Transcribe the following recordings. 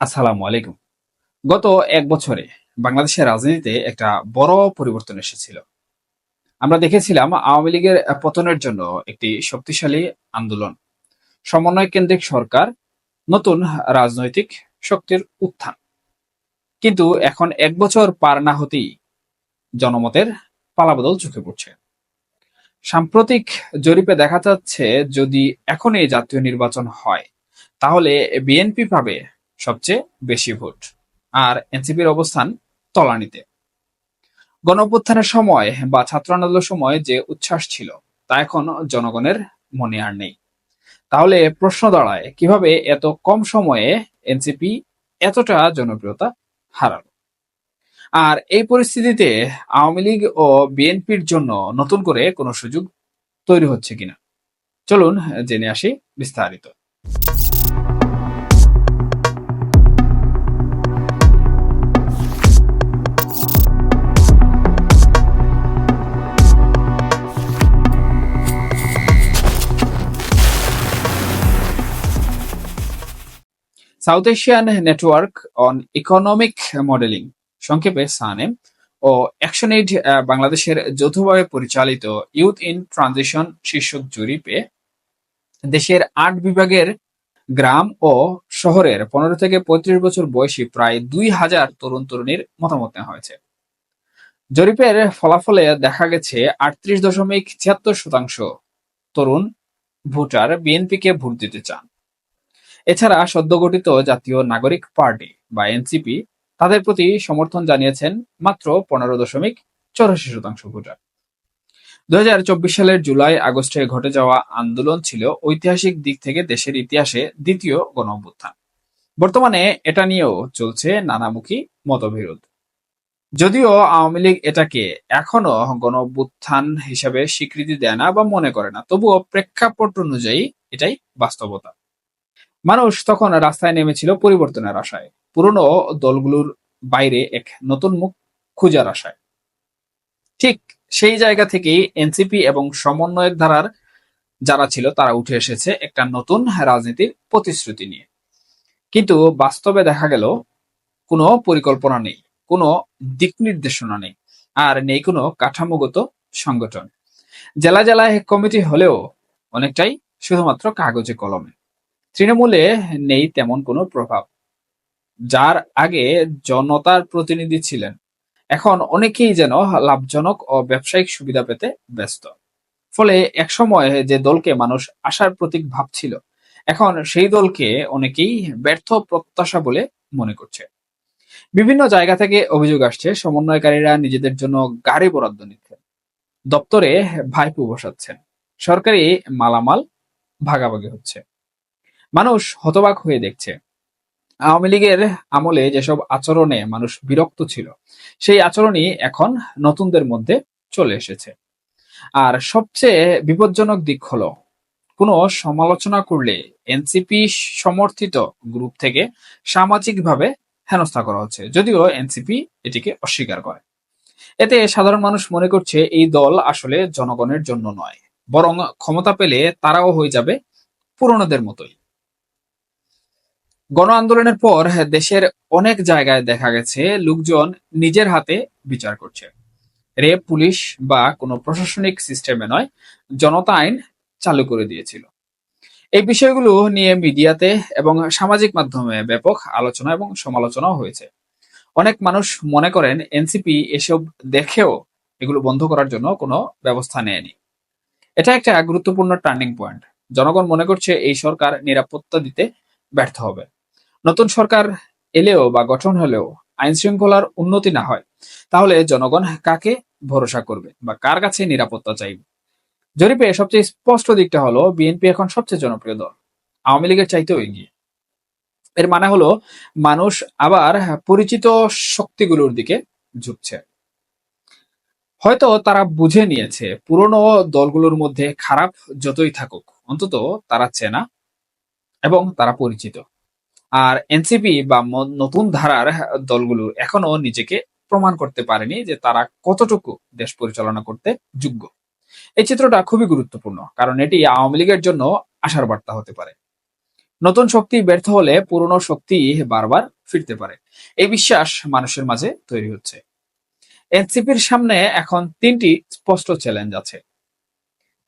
আসসালামু আলাইকুম। গত এক বছরে বাংলাদেশের রাজনীতিতে একটা বড় পরিবর্তন এসেছিল। আমরা দেখেছিলাম আওয়ামী লীগের পতনের জন্য একটি শক্তিশালী আন্দোলন, সমন্বয় কেন্দ্রিক সরকার, নতুন রাজনৈতিক শক্তির উত্থান। কিন্তু এখন এক বছর পার না হতেই জনমতের পালাবদল চোখে পড়ছে। সাম্প্রতিক জরিপে দেখা যাচ্ছে, যদি এখনই জাতীয় নির্বাচন হয়, তাহলে বিএনপি পাবে সবচেয়ে বেশি ভোট। আর এনসিপির অবস্থান তলানিতে। গণঅভ্যুত্থানের সময় বা ছাত্র আন্দোলনের সময় যে উচ্ছ্বাস ছিল, তা এখন জনগণের মনে আর নেই। তাহলে প্রশ্ন দাঁড়ায়, কীভাবে এত কম সময়ে এনসিপি এতটা জনপ্রিয়তা হারালো? আর এই পরিস্থিতিতে আওয়ামী লীগ ও বিএনপির জন্য নতুন করে কোনো সুযোগ তৈরি হচ্ছে কিনা? চলুন জেনে আসি বিস্তারিত। South Asian network on economic modelling সংক্ষেপে সানেম ও অ্যাকশন এইড বাংলাদেশের যৌথভাবে পরিচালিত ইউথ ইন ট্রানজিশন শীর্ষক জরিপে দেশের আট বিভাগের গ্রাম ও শহরের পনেরো থেকে পঁয়ত্রিশ বছর বয়সী প্রায় দুই হাজার তরুণ তরুণীর মতামত নেওয়া হয়েছে। জরিপের ফলাফলে দেখা গেছে আটত্রিশ দশমিক ছিয়াত্তর শতাংশ তরুণ ভোটার বিএনপিকে ভোট দিতে চান। এছাড়া সদ্যগঠিত জাতীয় নাগরিক পার্টি বা এনসিপি তাদের প্রতি সমর্থন জানিয়েছেন মাত্র পনেরো দশমিক চৌরাশি শতাংশ ভোটার। দু হাজার চব্বিশ সালের জুলাই আগস্টে ঘটে যাওয়া আন্দোলন ছিল ঐতিহাসিক দিক থেকে দেশের ইতিহাসে দ্বিতীয় গণ অভ্যুত্থান বর্তমানে এটা নিয়েও চলছে নানামুখী মতবিরোধ। যদিও আওয়ামী লীগ এটাকে এখনও গণ অভ্যুত্থান হিসাবে স্বীকৃতি দেয় না বা মনে করে না, তবুও প্রেক্ষাপট অনুযায়ী এটাই বাস্তবতা। মানুষ তখন রাস্তায় নেমেছিল পরিবর্তনের আশায়। পুরনো দলগুলোর বাইরে এক নতুন মুখ খুঁজার আশায়। ঠিক সেই জায়গা থেকেই এনসিপি এবং সমন্বয়ের ধারার যারা ছিল, তারা উঠে এসেছে একটা নতুন রাজনীতির প্রতিশ্রুতি নিয়ে। কিন্তু বাস্তবে দেখা গেল, কোনো পরিকল্পনা নেই, কোনো দিক নির্দেশনা নেই, আর নেই কোনো কাঠামোগত সংগঠন। জেলা জেলায় কমিটি হলেও অনেকটাই শুধুমাত্র কাগজে কলমে। তৃণমূলে নেই তেমন কোনো প্রভাব। যার আগে জনতার প্রতিনিধি ছিলেন। এখন অনেকেই যেন লাভজনক ও ব্যবসায়িক সুবিধা পেতে ব্যস্ত। ফলে একসময় যে দলকে মানুষ আশার প্রতীক ভাবছিল, এখন সেই দলকে অনেকেই ব্যর্থ প্রত্যাশা বলে মনে করছে। বিভিন্ন জায়গা থেকে অভিযোগ আসছে, সমন্বয়কারীরা নিজেদের জন্য গাড়ি বরাদ্দ নিচ্ছেন। দপ্তরে ভাইপু বসাচ্ছেন। সরকারি মালামাল ভাগাভাগি হচ্ছে। মানুষ হতবাক হয়ে দেখছে। আওয়ামী লীগের আমলে যেসব আচরণে মানুষ বিরক্ত ছিল, সেই আচরণই এখন নতুনদের মধ্যে চলে এসেছে। আর সবচেয়ে বিপজ্জনক দিক হলো, কোনো সমালোচনা করলে এনসিপি সমর্থিত গ্রুপ থেকে সামাজিকভাবে হেনস্থা করা হচ্ছে, যদিও এনসিপি এটিকে অস্বীকার করে। এতে সাধারণ মানুষ মনে করছে এই দল আসলে জনগণের জন্য নয়, বরং ক্ষমতা পেলে তারাও হয়ে যাবে পুরনোদের মতোই। গণ আন্দোলনের পর দেশের অনেক জায়গায় দেখা গেছে লোকজন নিজের হাতে বিচার করছে। রেপ পুলিশ বা কোনো প্রশাসনিক সিস্টেমে নয়, জনতা আইন চালু করে দিয়েছিল। এই বিষয়গুলো নিয়ে মিডিয়াতে এবং সামাজিক মাধ্যমে ব্যাপক আলোচনা এবং সমালোচনাও হয়েছে। অনেক মানুষ মনে করেন এনসিপি এসব দেখেও এগুলো বন্ধ করার জন্য কোনো ব্যবস্থা নেয়নি। এটা একটা গুরুত্বপূর্ণ টার্নিং পয়েন্ট। জনগণ মনে করছে এই সরকার নিরাপত্তা দিতে ব্যর্থ হবে। নতুন সরকার এলেও বা গঠন হলেও আইন শৃঙ্খলার উন্নতি না হয়, তাহলে জনগণ কাকে ভরসা করবে বা কার কাছে নিরাপত্তা চাইবে? জরিপে সবচেয়ে স্পষ্ট দিকটা হলো, বিএনপি এখন সবচেয়ে জনপ্রিয় দল। আওয়ামী লীগের চাইতেও এগিয়ে। এর মানে হলো, মানুষ আবার পরিচিত শক্তিগুলোর দিকে ঝুঁকছে। হয়তো তারা বুঝে নিয়েছে, পুরনো দলগুলোর মধ্যে খারাপ যতই থাকুক, অন্তত তারা চেনা এবং তারা পরিচিত। আর এনসিপি বা নতুন ধারার দলগুলো এখনও নিজেকে প্রমাণ করতে পারেনি যে তারা কতটুকু দেশ পরিচালনা করতে যোগ্য। এই চিত্রটা খুবই গুরুত্বপূর্ণ, কারণ এটি আওয়ামী লীগের জন্য আশার বার্তা হতে পারে। নতুন শক্তি ব্যর্থ হলে পুরনো শক্তি বারবার ফিরতে পারে। এই বিশ্বাস মানুষের মাঝে তৈরি হচ্ছে। এনসিপির সামনে এখন তিনটি স্পষ্ট চ্যালেঞ্জ আছে।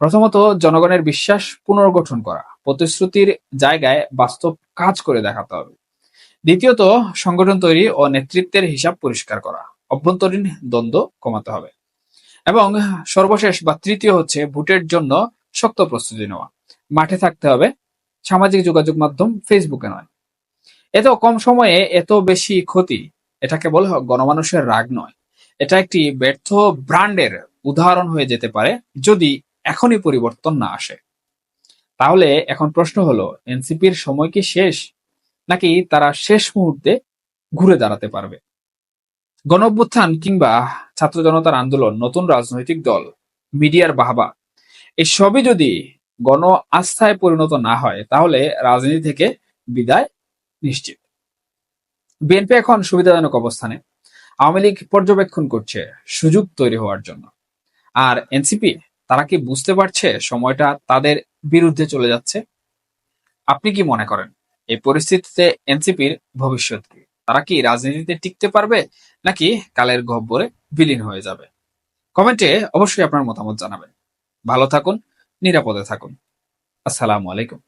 প্রথমত জনগণের বিশ্বাস পুনর্গঠন করা, প্রতিশ্রুতির জায়গায় বাস্তব কাজ করে দেখাতে হবে। দ্বিতীয়ত, সংগঠন তৈরি ও নেতৃত্বের হিসাব পরিষ্কার করা, অভ্যন্তরীণ দ্বন্দ্ব কমাতে হবে। এবং সর্বশেষ বা তৃতীয় হচ্ছে ভোটের জন্য শক্ত প্রস্তুতি নেওয়া, মাঠে থাকতে হবে, সামাজিক যোগাযোগ মাধ্যম ফেসবুকে নয়। এত কম সময়ে এত বেশি ক্ষতি এটা কেবল গণমানুষের রাগ নয়। এটা একটি ব্যর্থ ব্র্যান্ডের উদাহরণ হয়ে যেতে পারে যদি এখনই পরিবর্তন না আসে। তাহলে এখন প্রশ্ন হলো, এনসিপির সময় কি শেষ? নাকি তারা শেষ মুহূর্তে ঘুরে দাঁড়াতে পারবে? গণঅভ্যুত্থান কিংবা ছাত্র জনতার আন্দোলন, নতুন রাজনৈতিক দল, মিডিয়ার বাহবা এই সবই যদি গণ আস্থায় পরিণত না হয়, তাহলে রাজনীতি থেকে বিদায় নিশ্চিত। বিএনপি এখন সুবিধাজনক অবস্থানে। আওয়ামী লীগ পর্যবেক্ষণ করছে, সুযোগ তৈরি হওয়ার জন্য। আর এনসিপি তারা কি বুঝতে পারছে সময়টা তাদের বিরুদ্ধে চলে যাচ্ছে? আপনি কি মনে করেন, এই পরিস্থিতিতে এনসিপির ভবিষ্যৎ কি? তারা কি রাজনীতিতে টিকতে পারবে, নাকি কালের গহ্বরে বিলীন হয়ে যাবে? কমেন্টে অবশ্যই আপনার মতামত জানাবেন। ভালো থাকুন, নিরাপদে থাকুন। আসসালামু আলাইকুম।